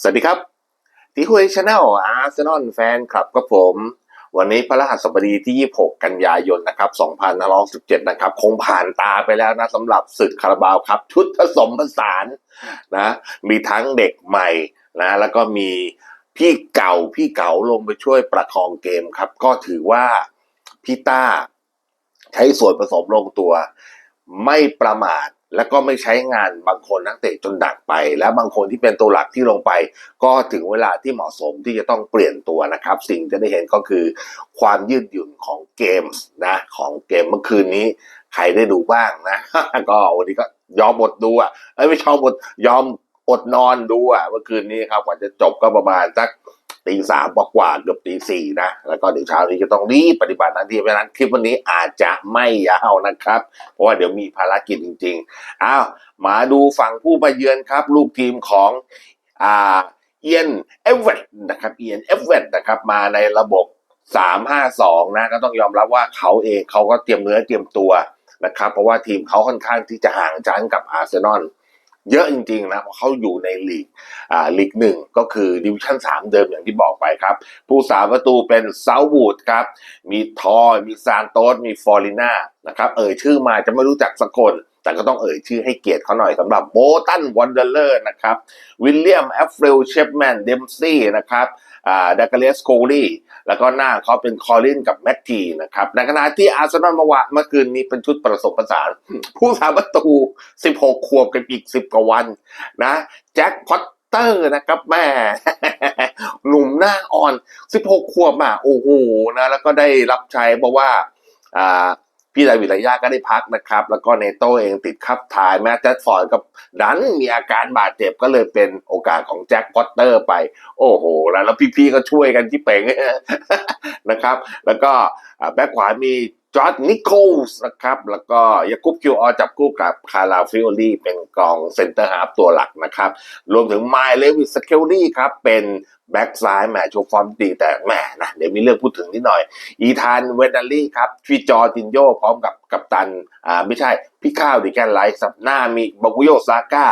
สวัสดีครับที่คุยชาแนลอาร์เซนอลแฟนคลับกับผม วันนี้พระรหัสบดีที่ 26 กันยายนนะครับ2567 นะครับ คงผ่านตาไปแล้วนะสำหรับศึกคาราบาวครับ ชุดผสมผสานนะ มีทั้งเด็กใหม่นะ แล้วก็มีพี่เก่าพี่เก่าลงไปช่วยประคองเกมครับ ก็ถือว่าพี่ต้าใช้ส่วนผสมลงตัว ไม่ประมาท แล้วก็ไม่ใช้งานบางคนนักเตะจนดักไป และบางคนที่เป็นตัวหลักที่ลงไป ก็ถึงเวลาที่เหมาะสมที่จะต้องเปลี่ยนตัวนะครับ สิ่งที่ได้เห็นก็คือความยืดหยุ่นของเกมส์นะของเกมเมื่อคืนนี้ ใครได้ดูบ้างนะ ก็วันนี้ก็ยอมอดดูอะเอ้ไม่ชอบอดยอมอดนอนดูอะเมื่อคืนนี้ครับกว่าจะจบก็ประมาณสัก ตีสามกว่าเกือบตีสี่นะ แล้วก็เดี๋ยวเช้านี้จะต้องรีบปฏิบัติหน้าที่เพราะนั้นคลิปวันนี้อาจจะไม่ยาวนะครับ เพราะว่าเดี๋ยวมีภารกิจจริงๆอ้าวมาดูฝั่งผู้มาเยือนครับ ลูกทีมของอ่าเอียนเอฟเวตนะครับเอียนเอฟเวตนะครับมาในระบบ 3-5-2 นะก็ต้องยอมรับว่าเขาเองเขาก็เตรียมเนื้อเตรียมตัวนะครับ เพราะว่าทีมเขาค่อนข้างที่จะห่างชั้นกับอาร์เซนอล เยอะจริงๆนะเพราะเขาอยู่ในลีกอ่าลีกหนึ่งก็คือดิวิชั่น3 เดิมอย่างที่บอกไปครับ ผู้สาประตูเป็นเซาวูดครับ มีทอยมีซานโตสมีฟอริน่านะครับเอ่ยชื่อมาจะไม่รู้จักสักคน แต่ก็ต้องเอ่ยชื่อให้เกียรติเขาหน่อยสำหรับโบตันวันเดอร์เลอร์นะครับวิลเลียมแอฟเฟลเชฟแมนเดมซี่นะครับอ่าดักเลสโคลีแล้วก็หน้าเขาเป็นคอลินกับแมตทีนะครับในขณะที่อาร์เซนอลเมื่อวานเมื่อคืนนี้เป็นชุดประสบประสาน ผู้สาประตู 16 ขวบกับอีก 10 กว่าวันนะแจ็คพอตเตอร์นะครับแม่หนุ่มหน้าอ่อน 16 ขวบอะโอ้โหนะแล้วก็ได้รับใช้เพราะว่าอ่า พี่ดาวิดลายาก็ได้พักนะครับ แล้วก็เนโตเองติดคับทายแม้แจ็คฟอร์ดก็ดันมีอาการบาดเจ็บก็เลยเป็นโอกาสของแจ็คพอตเตอร์ไป โอ้โห แล้วพี่ๆก็ช่วยกันที่เป่งนะครับ แล้วก็แบ็คขวามี จอร์ดนิโคลส์นะครับ แล้วก็ยาคุปคิวออจับคู่กับคาราฟิโอลีเป็นกองเซนเตอร์ฮาร์ฟตัวหลักนะครับ รวมถึงไมล์เลวิสเคลลี่ครับ เป็นแบ็กซ้ายแหมโชว์ฟอร์มดีแต่แหมนะเดี๋ยวมีเรื่องพูดถึงนิดหน่อย อีธานเวนาลี่ครับฟีจอร์จินโยพร้อมกับกัปตันอ่าไม่ใช่ พี่ข้าวดิแกนไลท์สับหน้ามีบากุโยซาก้า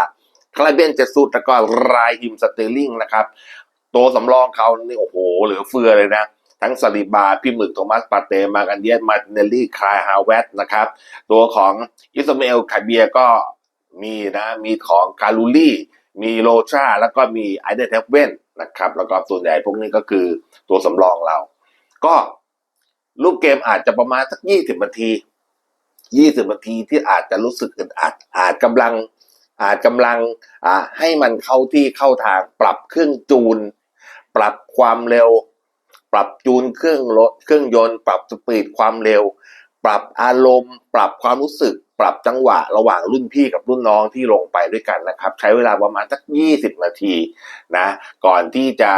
คลาเบนเจสุดแล้วก็รายฮิมสเตอร์ลิงนะครับตัวสำรองเขานี่โอ้โหเหลือเฟือเลยนะ ทั้งซาลิบา พี่หมึกโทมัสปาเต มากันเดียสมาเนลลี่คลายฮาวเวตนะครับ ตัวของอิสมาเอลคาเบียก็มีนะมีของคารูลี่ มีโลชาแล้วก็มีไอเดนเทฟเว่นนะครับ แล้วก็ส่วนใหญ่พวกนี้ก็คือตัวสำรองเรา ก็รูปเกมอาจจะประมาณสักยี่สิบนาทียี่สิบนาทีที่อาจจะรู้สึกอึดอัดอาจกำลังอาจกำลังให้มันเข้าที่เข้าทางปรับเครื่องจูน ปรับความเร็ว ปรับจูนเครื่องรถเครื่องยนต์ ปรับสปีดความเร็ว ปรับอารมณ์ ปรับความรู้สึก ปรับจังหวะระหว่างรุ่นพี่กับรุ่นน้องที่ลงไปด้วยกันนะครับ ใช้เวลาประมาณสักยี่สิบนาทีนะก่อนที่จะ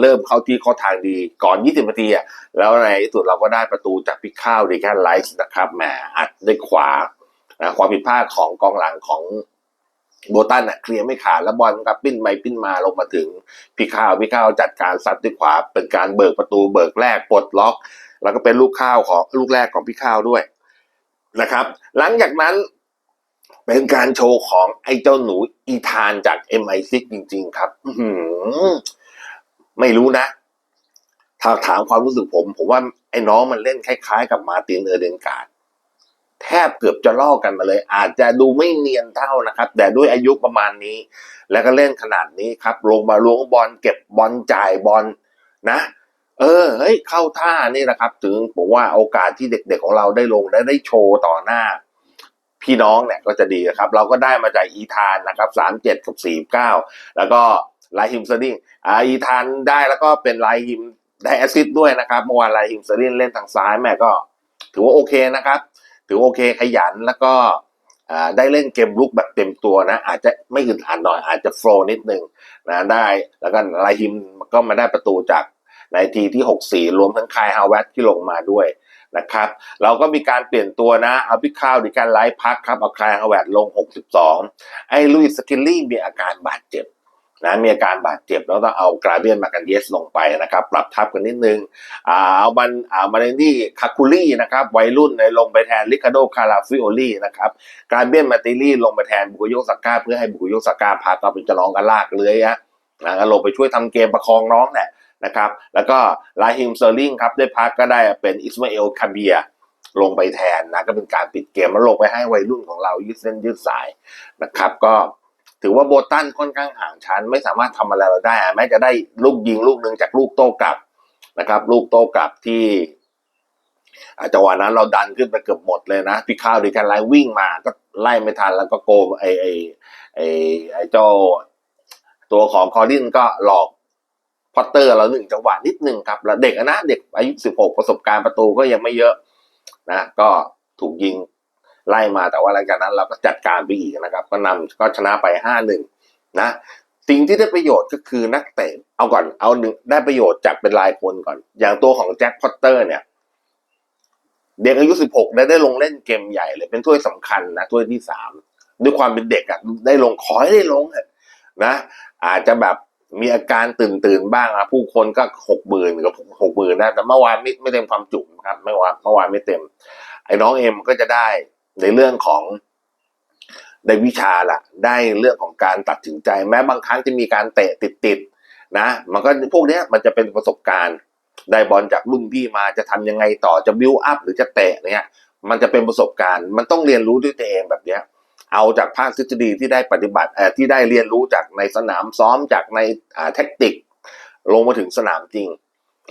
เริ่มเข้าที่เข้าทางดีก่อน 20 นาทีอะแล้วในที่สุดเราก็ได้ประตูจากพิกข้าวดีแค่ไลท์นะครับแหมอัดด้วยขวานะความผิดพลาดของกองหลังของ โบตันอะเคลียร์ไม่ขาดแล้วบอลก็ปิ้นไปปิ้นมาลงมาถึงพี่ข้าวพี่ข้าวจัดการซัดด้วยขวาเป็นการเบิกประตูเบิกแรกปลดล็อก แล้วก็เป็นลูกข้าวของลูกแรกของพี่ข้าวด้วยนะครับ หลังจากนั้นเป็นการโชว์ของไอ้เจ้าหนูอีธานจาก MI6 จริง ๆ ครับไม่รู้นะ ถ้าถามความรู้สึกผม ผมว่าไอ้น้องมันเล่นคล้าย ๆ กับมาตินเออเดนการ์ด แทบเกือบจะลอกกันมาเลย อาจจะดูไม่เนียนเท่านะครับ แต่ด้วยอายุประมาณนี้ แล้วก็เล่นขนาดนี้ครับ ลงมาล้วงบอลเก็บบอลจ่ายบอลนะ เออเฮ้ยเข้าท่านี่นะครับ ถึงผมว่าโอกาสที่เด็กๆของเราได้ลงและได้โชว์ต่อหน้า พี่น้องเนี่ยก็จะดีครับ เราก็ได้มาจากอีธานนะครับสามเจ็ดกับสี่เก้าแล้วก็ไลฮิมสติ้งอ่าอีธานได้แล้วก็เป็นไลฮิมได้แอซิสต์ด้วยนะครับเมื่อวานไลฮิมสติ้งเล่นทางซ้ายแม่ก็ ถือว่าโอเคนะครับ ถือโอเคขยันแล้วก็ได้เล่นเกมลุกแบบเต็มตัวนะ อาจจะไม่อึดอัดหน่อย อาจจะโฟล์นิดนึงนะได้แล้วก็ไลฮิมก็มาได้ประตูจากในทีที่หกสี่รวมทั้งคายฮาวเวตที่ลงมาด้วยนะครับ เราก็มีการเปลี่ยนตัวนะเอาพี่ข้าวดิการไลฟ์พักครับเอาคายฮาวเวตลง 62 ไอ้ลุยสกิลลี่มีอาการบาดเจ็บ นะมีอาการบาดเจ็บแล้วต้องเอากราเบียนมากันเยสลงไปนะครับ ปรับทับกันนิดนึงอ่าเอามันอ่ามาเรนดี้คาคูลี่นะครับวัยรุ่นในลงไปแทนลิคาโดคาราฟิโอลี่นะครับกราเบียนมาติลี่ลงไปแทนบุกุโยสก้าเพื่อให้บุกุโยสก้าพาก็เป็นจะลองกันลากเลื้อยอะนะลงไปช่วยทำเกมประคองน้องแหละนะครับ แล้วก็ลาฮิมเซอร์ลิงครับได้พักก็ได้เป็นอิสมาเอลคาเบียลงไปแทนนะก็เป็นการปิดเกมแล้วลงไปให้วัยรุ่นของเรายืดเส้นยืดสายนะครับ ก็ ถือว่าโบตันค่อนข้างห่างชั้น ไม่สามารถทำอะไรเราได้ แม้จะได้ลูกยิงลูกหนึ่งจากลูกโต้กลับนะครับ ลูกโต้กลับที่อาจังหวะนั้นเราดันขึ้นไปเกือบหมดเลยนะพี่ข้าวดีกันไล่วิ่งมาก็ไล่ไม่ทันแล้วก็โกมไอไอไอไอเจ้าตัวของคอรินก็หลอกพอตเตอร์เราหนึ่งจังหวะนิดนึงครับแล้วเด็กนะเด็กอายุสิบหกประสบการณ์ประตูก็ยังไม่เยอะนะ ก็ถูกยิง ไล่มาแต่ว่าหลังจากนั้นเราก็จัดการไปอีกนะครับ ก็นำก็ชนะไปห้าหนึ่งนะสิ่งที่ได้ประโยชน์ก็คือนักเตะเอาก่อนเอาหนึ่งได้ประโยชน์จากเป็นรายคนก่อน อย่างตัวของแจ็คพอตเตอร์เนี่ย เด็กอายุสิบหกได้ได้ลงเล่นเกมใหญ่เลย เป็นถ้วยสำคัญนะถ้วยที่สามด้วยความเป็นเด็กอะ่ะได้ลงขอให้ได้ลงนะอาจจะแบบมีอาการตื่นตื่นบ้างอะผู้คนก็หกหมื่นกับหกหมื่นนะแต่เมื่อวานไม่ไม่เต็มความจุครับเมื่อวานเมื่อวานไม่เต็ม ไอ้น้องเอ็มก็จะได้ ในเรื่องของได้วิชาละได้เรื่องของการตัดสินใจ แม้บางครั้งจะมีการเตะติดติดๆนะ มันก็พวกเนี้ยมันจะเป็นประสบการณ์ ได้บอลจากรุ่นพี่มาจะทำยังไงต่อจะบิวอัพหรือจะเตะเนี่ยมันจะเป็นประสบการณ์ มันต้องเรียนรู้ด้วยตัวเองแบบเนี้ยเอาจากภาคทฤษฎีที่ได้ปฏิบัติเอ่อที่ได้เรียนรู้จากในสนามซ้อมจากในอ่าแท็กติก ลงมาถึงสนามจริง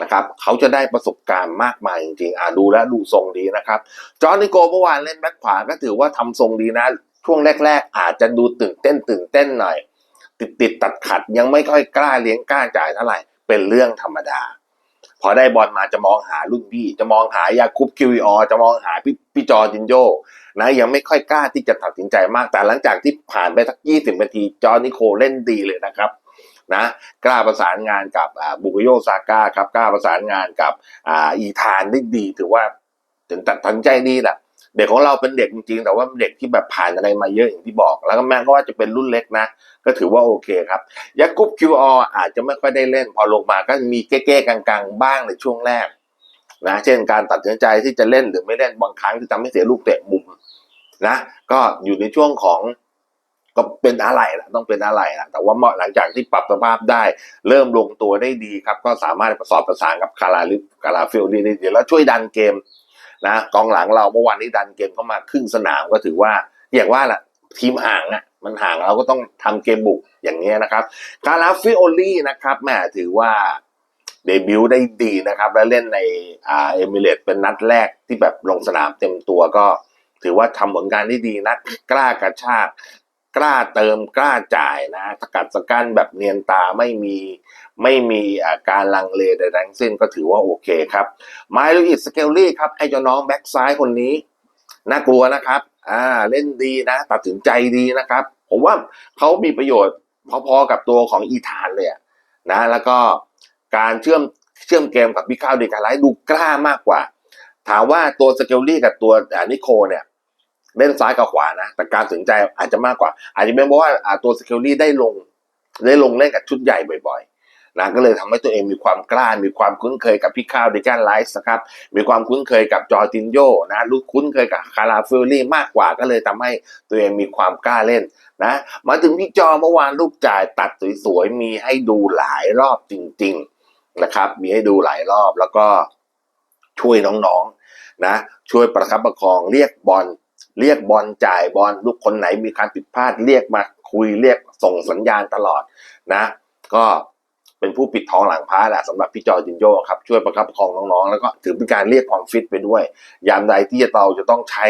นะครับเขาจะได้ประสบการณ์มากมายจริงๆอ่าดูแล้วดูทรงดีนะครับ จอร์นิโกเมื่อวานเล่นแบ็คขวาก็ถือว่าทำทรงดีนะ ช่วงแรก ๆ อาจจะดูตื่นเต้นตื่นเต้นหน่อย ติดติดตัดขัดยังไม่ค่อยกล้าเลี้ยงกล้าจ่ายเท่าไหร่เป็นเรื่องธรรมดา พอได้บอลมาจะมองหารุ่นพี่จะมองหายาคุปคิวออจะมองหาพี่พี่จอร์จินโยนะยังไม่ค่อยกล้าที่จะตัดสินใจมากแต่หลังจากที่ผ่านไปสักยี่สิบนาทีจอร์นิโคเล่นดีเลยนะครับ นะกล้าประสานงานกับบุกโยซาก้าครับกล้าประสานงานกับอ,อีธานได้ดีถือว่าถึงตัดสินใจดีแหละเด็กของเราเป็นเด็กจริงๆ แต่ว่าเด็กที่แบบผ่านอะไรมาเยอะอย่างที่บอก แล้วก็แม้ก็ว่าจะเป็นรุ่นเล็กนะ ก็ถือว่าโอเคครับยากุบคิวออาจจะไม่ค่อยได้เล่น พอลงมาก็มีเก้ๆกลางๆ บ้างในช่วงแรกนะเช่นการตัดสินใจที่จะเล่นหรือไม่เล่นบางครั้งที่ทำให้เสียลูกเตะมุมนะก็อยู่ในช่วงของ ก็เป็นอะไรล่ะต้องเป็นอะไรล่ะแต่ว่าหลังจากที่ปรับสภาพได้ เริ่มลงตัวได้ดีครับ ก็สามารถประสอบประสานกับคาราลิฟคาราฟิลดีได้ดีแล้วช่วยดันเกมนะกองหลังเราเมื่อวานนี้ดันเกมเข้ามาครึ่งสนามก็ถือว่าอย่างว่าแหละทีมห่างอะมันห่างเราก็ต้องทำเกมบุกอย่างเงี้ยนะครับคาราฟิโอลี่นะครับแม่ถือว่าเดบิวต์ได้ดีนะครับ และเล่นในอ่าเอมิเรตเป็นนัดแรกที่แบบลงสนามเต็มตัวก็ ถือว่าทำผลงานได้ดีนะกล้ากระชาก กล้าเติมกล้าจ่ายนะสกัดสกั้นแบบเนียนตาไม่มีไม่มีอาการลังเลใดๆทั้งสิ้นก็ถือว่าโอเคครับไมลูอิสสเกลลี่ครับไอ้เจ้าน้องแบ็กซ้ายคนนี้น่ากลัวนะครับ อ่าเล่นดีนะ ตัดสินใจดีนะครับ ผมว่าเขามีประโยชน์พอๆกับตัวของอีธานเลยะนะ แล้วก็การเชื่อมเชื่อมเกมกับพี่ข้าวดีการไลท์ดูกล้ามากกว่า ถามว่าตัวสเกลลี่กับตัวนิโคเนี่ย เล่นซ้ายกับขวานะ แต่การตัดสินใจอาจจะมากกว่า อาจจะเป็นเพราะว่าตัวสเกลลี่ได้ลงได้ลงเล่นกับชุดใหญ่บ่อยๆนะก็เลยทำให้ตัวเองมีความกล้า มีความคุ้นเคยกับพี่ข้าวดิการไลท์นะครับ มีความคุ้นเคยกับจอร์ตินโยนะรู้คุ้นเคยกับคาราฟิลลี่มากกว่าก็เลยทำให้ตัวเองมีความกล้าเล่นนะมาถึงพี่จอเมื่อวานลูกจ่ายตัดสวยๆมีให้ดูหลายรอบจริง ๆนะครับ มีให้ดูหลายรอบแล้วก็ช่วยน้องๆนะช่วยประคับประคองเรียกบอล เรียกบอลจ่ายบอลลูกคนไหนมีการผิดพลาดเรียกมาคุยเรียกส่งสัญญาณตลอดนะ ก็เป็นผู้ปิดทองหลังพระแหละสำหรับพี่จอร์จินโยครับช่วยประคับประคองน้องๆ แล้วก็ถือเป็นการเรียกความฟิตไปด้วย ยามใดที่เราจะต้องใช้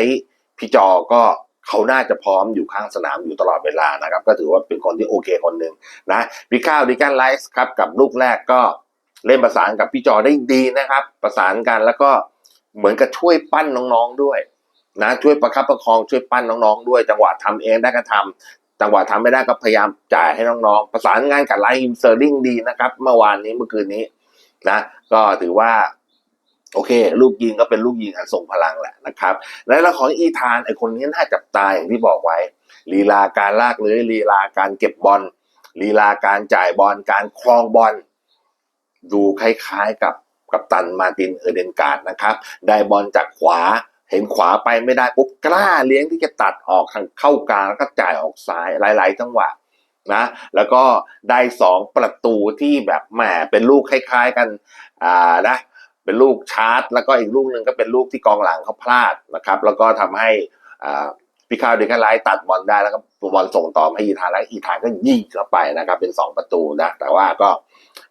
พี่จอก็เขาน่าจะพร้อมอยู่ข้างสนามอยู่ตลอดเวลานะครับ ก็ถือว่าเป็นคนที่โอเคคนหนึ่งนะพี่ข้าวดิการไลฟ์ครับกับลูกแรกก็เล่นประสานกับพี่จอได้ดีนะครับ ประสานกันแล้วก็เหมือนกับช่วยปั้นน้องๆด้วย นะช่วยประคับประคองช่วยปั้นน้องๆด้วย จังหวะทำเองได้ก็ทำจังหวะทำไม่ได้ก็พยายามจ่ายให้น้องๆ ประสานงานกับไลน์เซอร์ลิงดีนะครับ เมื่อวานนี้เมื่อคืนนี้นะก็ถือว่า โอเค ลูกยิงก็เป็นลูกยิงอันทรงพลังแหละนะครับ และล้วของอีธานไอคนนี้น่าจับตาอย่างที่บอกไว้ลีลาการลากเลื้อยลีลาการเก็บบอลลีลาการจ่ายบอลการครองบอลดูคล้ายๆกับกับตันมาตินเออเดนการ์ดนะครับ ได้บอลจากขวา เห็นขวาไปไม่ได้ปุ๊บกล้าเลี้ยงที่จะตัดออกทางเข้ากลางแล้วก็จ่ายออกซ้ายหลาย ๆ จังหวะนะแล้วก็ได้สองประตูที่แบบแหมเป็นลูกคล้าย ๆ กันอ่านะเป็นลูกชาร์จ แล้วก็อีกลูกหนึ่งก็เป็นลูกที่กองหลังเขาพลาดนะครับแล้วก็ทำให้อ่าพิคาเดคาไลตัดบอลได้แล้วก็บอลส่งต่อให้อีธานแล้วอีธานก็ยิงเข้าไปนะครับเป็นสองประตูนะแต่ว่าก็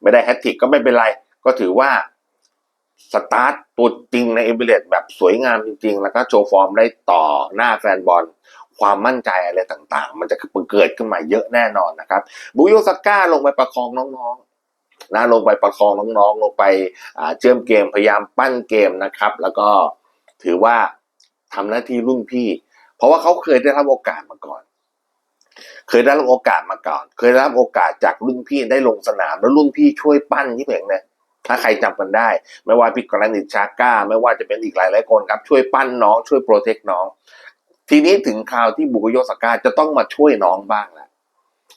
ไม่ได้แฮตทริกก็ไม่เป็นไรก็ถือว่า สตาร์ทตัวจริงในเอเบเรตแบบสวยงามจริง ๆ แล้วก็โชว์ฟอร์มได้ต่อหน้าแฟนบอลความมั่นใจอะไรต่างๆ มันจะเกิดขึ้นมาเยอะแน่นอนนะครับบุโยสก้าลงไปประคองน้องๆนะลงไปประคองน้องๆ ลงไปเชื่อมเกมพยายามปั้นเกมนะครับ แล้วก็ถือว่าทำหน้าที่รุ่นพี่ เพราะว่าเขาเคยได้รับโอกาสมาก่อน เคยได้รับโอกาสมาก่อน เคยได้รับโอกาสจากรุ่นพี่ได้ลงสนามแล้วรุ่นพี่ช่วยปั้นที่เพ่งเนี่ย ถ้าใครจำกันได้ ไม่ว่าพี่กรณิตชาก้า ไม่ว่าจะเป็นอีกหลายหลายคนครับ ช่วยปั้นน้องช่วยโปรเทคน้อง ทีนี้ถึงคราวที่บุกโยสก้าจะต้องมาช่วยน้องบ้างแหละ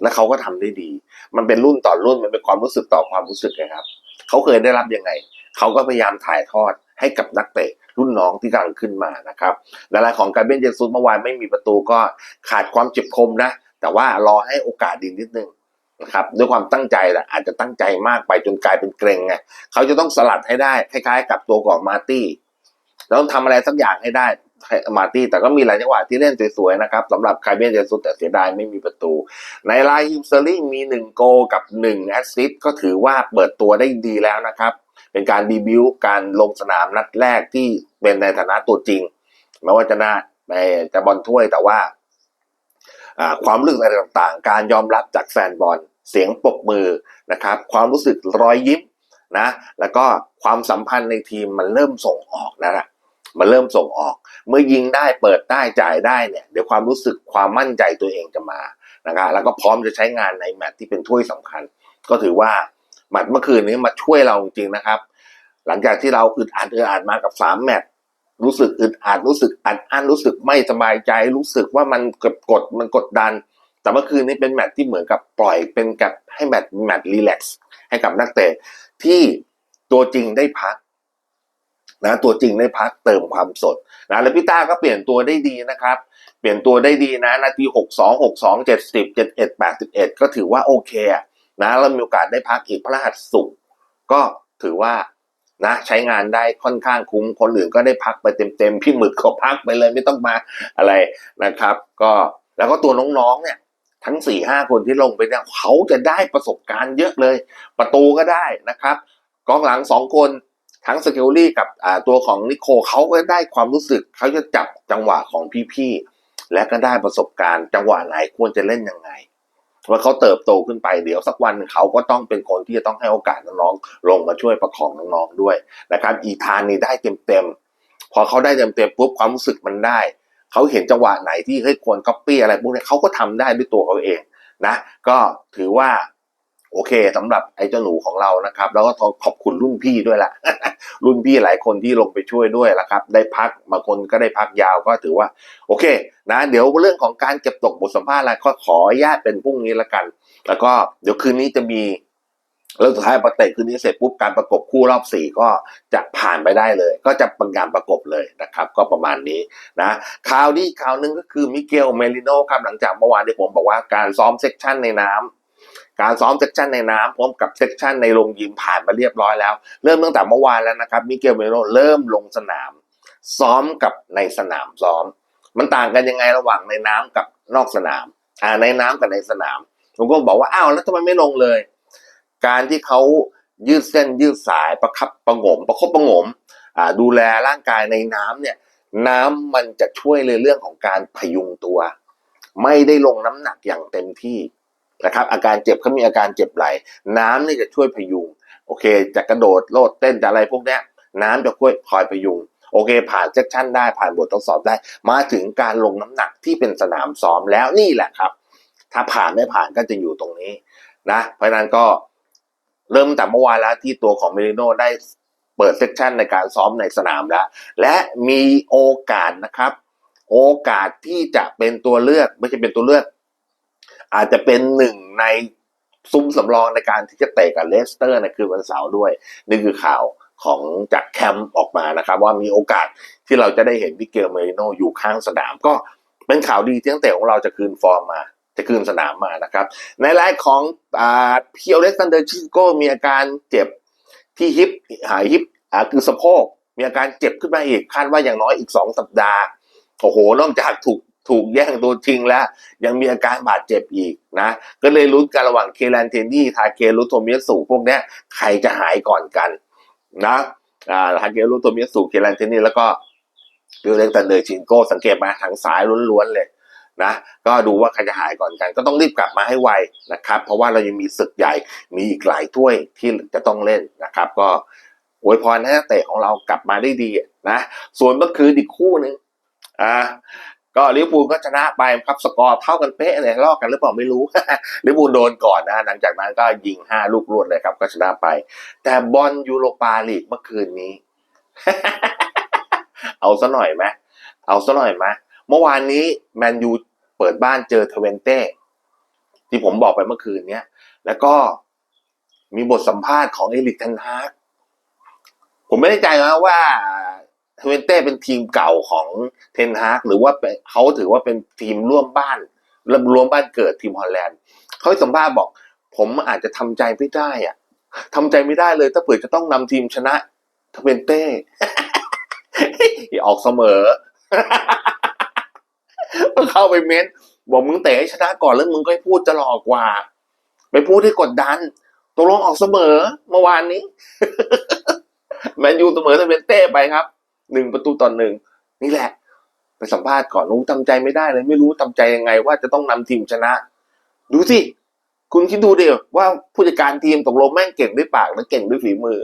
แล้วเขาก็ทำได้ดี มันเป็นรุ่นต่อรุ่นมันเป็นความรู้สึกต่อความรู้สึกนะครับเขาเคยได้รับยังไงเขาก็พยายามถ่ายทอดให้กับนักเตะรุ่นน้องที่กำลังขึ้นมานะครับและรายของการเบนเจซุสเมื่อวานไม่มีประตูก็ขาดความเจ็บคมนะ แต่ว่ารอให้โอกาสดีนิดนึง นะครับด้วยความตั้งใจแหละอาจจะตั้งใจมากไปจนกลายเป็นเกรงไงเขาจะต้องสลัดให้ได้คล้ายๆ กับตัวของมาร์ตี้แล้วต้องทำอะไรสักอย่างให้ได้มาร์ตี้แต่ก็มีหลายจังหวะที่เล่นสวยๆนะครับสำหรับคาเบนเจซุสแต่เสียดายไม่มีประตู ในลน์ฮิมเซอร์ลิงมีหนึ่งโกลกับหนึ่งแอสซิสต์ก็ถือว่าเปิดตัวได้ดีแล้วนะครับ เป็นการดีบิวการลงสนามนัดแรกที่เป็นในฐานะตัวจริงไม่ว่าจะน้าในจะบอลถ้วยแต่ว่าอ่าความรู้สึกอะไรต่างๆ การยอมรับจากแฟนบอล เสียงปรบมือนะครับ ความรู้สึกรอยยิ้มนะ แล้วก็ความสัมพันธ์ในทีมมันเริ่มส่งออกนะมันเริ่มส่งออก เมื่อยิงได้เปิดได้จ่ายได้เนี่ยเดี๋ยวความรู้สึกความมั่นใจตัวเองจะมานะครับแล้วก็พร้อมจะใช้งานในแมตช์ที่เป็นถ้วยสำคัญ ก็ถือว่าแมตช์เมื่อคืนนี้มาช่วยเราจริงๆนะครับ หลังจากที่เราอึดอัดอึดอัดมากับสามแมตช์รู้สึกอึดอัดรู้สึกอัดอั้นรู้สึกไม่สบายใจ รู้สึกว่ามันกดกดมันกดดัน แต่เมื่อคืนนี้เป็นแมตช์ที่เหมือนกับปล่อยเป็นกับให้แมตช์แมตช์รีแลกซ์ให้กับนักเตะที่ตัวจริงได้พักนะตัวจริงได้พักเติมความสดนะแล้วพี่ต้าก็เปลี่ยนตัวได้ดีนะครับ เปลี่ยนตัวได้ดีนะนาทีหกสองหกสองเจ็ดสิบเจ็ดเอ็ดแปดสิบเอ็ดก็ถือว่าโอเคนะแล้วมีโอกาสได้พักอีกพระรหัสสุกก็ถือว่านะใช้งานได้ค่อนข้างคุ้มคนอื่นก็ได้พักไปเต็มๆพี่หมึกเขาพักไปเลยไม่ต้องมาอะไรนะครับ ก็แล้วก็ตัวน้องๆเนี่ย ทั้งสี่ห้าคนที่ลงไปเนี่ยเขาจะได้ประสบการณ์เยอะเลย ประตูก็ได้นะครับกองหลังสองคนทั้งสเกลลี่กับตัวของนิโคเขาก็ได้ความรู้สึกเขาจะจับจังหวะของพี่ๆและก็ได้ประสบการณ์ จังหวะไหนควรจะเล่นยังไงว่าเขาเติบโตขึ้นไปเดี๋ยวสักวันเขาก็ต้องเป็นคนที่จะต้องให้โอกาสน้องๆลงมาช่วยประคองน้องๆด้วยนะครับอีธานนี่ได้เต็มๆพอเขาได้เต็มๆปุ๊บความรู้สึกมันได้ เขาเห็นจังหวะไหนที่เฮ้ยควรก๊อปปี้อะไรพวกนี้เขาก็ทำได้ด้วยตัวเขาเองนะก็ถือว่าโอเคสำหรับไอ้เจ้าหนูของเรานะครับ แล้วก็ขอบคุณรุ่นพี่ด้วยล่ะรุ่นพี่หลายคนที่ลงไปช่วยด้วยละครับ ได้พักบางคนก็ได้พักยาวก็ถือว่า โอเค นะ เดี๋ยวเรื่องของการเก็บตกบทสัมภาษณ์อะไรก็ขออนุญาตเป็นพรุ่งนี้ละกัน แล้วก็เดี๋ยวคืนนี้จะมี แล้วสุดท้ายพอเตะคืนนี้เสร็จปุ๊บการประกบคู่รอบสี่ก็จะผ่านไปได้เลย ก็จะเป็นการประกบเลยนะครับ ก็ประมาณนี้นะข่าวนี้ข่าวหนึ่งก็คือมิเกลเมลิโนครับหลังจากเมื่อวานที่ผมบอกว่าการซ้อมเซกชันในน้ำการซ้อมเซกชันในน้ำพร้อมกับเซกชันในโรงยิมผ่านมาเรียบร้อยแล้ว เริ่มตั้งแต่เมื่อวานแล้วนะครับมิเกลเมลิโนเริ่มลงสนาม ซ้อมกับในสนามซ้อม มันต่างกันยังไงระหว่างในน้ำกับนอกสนาม อ่าในน้ำกับในสนามผมก็บอกว่าอ้าวแล้วทำไมไม่ลงเลย การที่เขายืดเส้นยืดสายประคับประงมประคบประงมดูแลร่างกายในน้ำเนี่ยน้ำมันจะช่วยในเรื่องของการพยุงตัว ไม่ได้ลงน้ำหนักอย่างเต็มที่นะครับ อาการเจ็บเขามีอาการเจ็บไหล น้ำนี่จะช่วยพยุง โอเค จะกระโดดโลดเต้นจะอะไรพวกเนี้ยน้ำจะช่วยคอยพยุงโอเค ผ่านเซสชั่นได้ผ่านบททดสอบได้ มาถึงการลงน้ำหนักที่เป็นสนามซ้อมแล้วนี่แหละครับ ถ้าผ่านไม่ผ่านก็จะอยู่ตรงนี้นะเพราะนั้นก็ เริ่มแต่เมื่อวานแล้วที่ตัวของเมริโนได้เปิดเซสชันในการซ้อมในสนามแล้ว และมีโอกาสนะครับ โอกาสที่จะเป็นตัวเลือกไม่ใช่เป็นตัวเลือก อาจจะเป็นหนึ่งในซุ้มสำรองในการที่จะเตะกับเลสเตอร์ในคืนวันเสาร์ด้วย นี่คือข่าวของจากแคมป์ออกมานะครับ ว่ามีโอกาสที่เราจะได้เห็นมิเกลเมริโนอยู่ข้างสนาม ก็เป็นข่าวดีที่ตั้งแต่ของเราจะคืนฟอร์มมา จะคืนสนามมานะครับ ในรายของพี่อเล็กซานเดอร์ชิโกมีอาการเจ็บที่ฮิปหายฮิปคือสะโพกมีอาการเจ็บขึ้นมาอีกคาดว่าอย่างน้อยอีกสองสัปดาห์โอ้โหนอกจากถูกถูกแย่งตัวจริงแล้ว ยังมีอาการบาดเจ็บอีกนะ ก็เลยลุ้นกันระหว่างเคแลนเทนนี่ทาเครุโทมิยสุพวกนี้ใครจะหายก่อนกันนะอาทาเครุโทมิยสุเคแลนเทนนี่แล้วก็บิลเลนตันเดอร์ชินโกสังเกตมาทางซ้ายล้วนๆเลย นะก็ดูว่าใครจะหายก่อนกัน ก็ต้องรีบกลับมาให้ไวนะครับ เพราะว่าเรายังมีศึกใหญ่มีอีกหลายถ้วยที่จะต้องเล่นนะครับ ก็อวยพรให้นักเตะของเรากลับมาได้ดีนะ ส่วนเมื่อคืนอีกคู่หนึ่งอ่าก็ลิเวอร์พูลก็ชนะไปครับสกอร์เท่ากันเป๊ะเลยลอกกันหรือเปล่าไม่รู้ลิเวอร์พูลโดนก่อนนะหลังจากนั้นก็ยิงห้าลูกรวดเลยครับ ก็ชนะไป แต่บอลยูโรปาลีกเมื่อคืนนี้ เอาซะหน่อยไหมเอาซะหน่อยไหมเมื่อวานนี้แมนยู เปิดบ้านเจอเทเวนเต้ที่ผมบอกไปเมื่อคืนเนี้ย แล้วก็มีบทสัมภาษณ์ของเอริกเทนฮากผมไม่แน่ใจนะว่าเทเวนเต้เป็นทีมเก่าของเทนฮากหรือว่าเขาถือว่าเป็นทีมร่วมบ้านรวมบ้านเกิดทีมฮอลแลนด์เขาให้สัมภาษณ์บอก ผมอาจจะทำใจไม่ได้อะทำใจไม่ได้เลย ถ้าเผื่อจะต้องนำทีมชนะเทเวนเต้ออกเสมอ ก็เข้าไปเม้นบอกมึงเตะให้ชนะก่อนแล้วมึงก็ให้พูดจะหลอกกว่า ไปพูดให้กดดันตกลงออกเสมอเมื่อวานนี้แมนยูเสมอเทเวนเต้ไปครับหนึ่งประตูต่อหนึ่งนี่แหละ ไปสัมภาษณ์ก่อนรู้ทำใจไม่ได้เลย ไม่รู้ทำใจยังไง ว่าจะต้องนำทีมชนะ ดูสิคุณคิดดูเดียวว่าผู้จัดการทีมตกลงแม่งเก่งด้วยปากหรือเก่งด้วยฝีมือ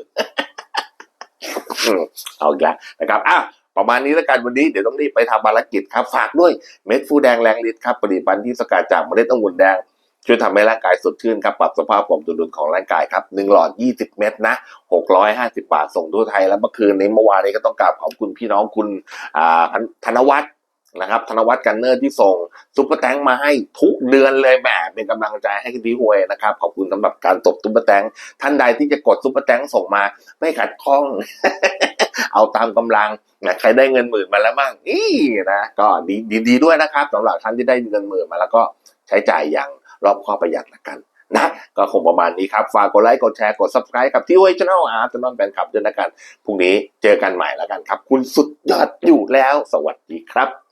เอาอีกแล้วนะครับอะ ประมาณนี้แล้วกันวันนี้เดี๋ยวต้องรีบไปทำภารกิจครับ ฝากด้วยเม็ดฟูแดงแรงฤทธิ์ครับผลิตภัณฑ์ที่สกัดจากเมล็ดองุ่นแดงช่วยทำให้ร่างกายสดชื่นครับ ปรับสภาพผมดุลของร่างกายครับหนึ่งหลอด 20 เม็ดนะ 650 บาทส่งทั่วไทย แล้วเมื่อคืนนี้เมื่อวานนี้ก็ต้องกราบขอบคุณพี่น้องคุณอ่าธนวัฒน์นะครับธนวัฒน์กันเนอร์ที่ส่งซุปเปอร์แตงมาให้ทุกเดือนเลยแหมเป็นกำลังใจให้พี่หวยนะครับ ขอบคุณสำหรับการตบซุปเปอร์แตงท่านใดที่จะกดซุปเปอร์แตงส่งมาไม่ขัดข้อง เอาตามกำลังนะใครได้เงินหมื่นมาแล้วมั่งอีนะก็ดีดีดีด้วยนะครับสำหรับท่านที่ได้เงินหมื่นมาแล้วก็ใช้จ่ายอย่างรอบคอบประหยัดละกันนะก็คงประมาณนี้ครับ ฝากกดไลค์ กดแชร์ กด subscribe กับที่เวช anel อาร์ตนอนแฟนคลับด้วยนะกันพรุ่งนี้เจอกันใหม่แล้วกันครับ คุณสุดยอดอยู่แล้ว สวัสดีครับ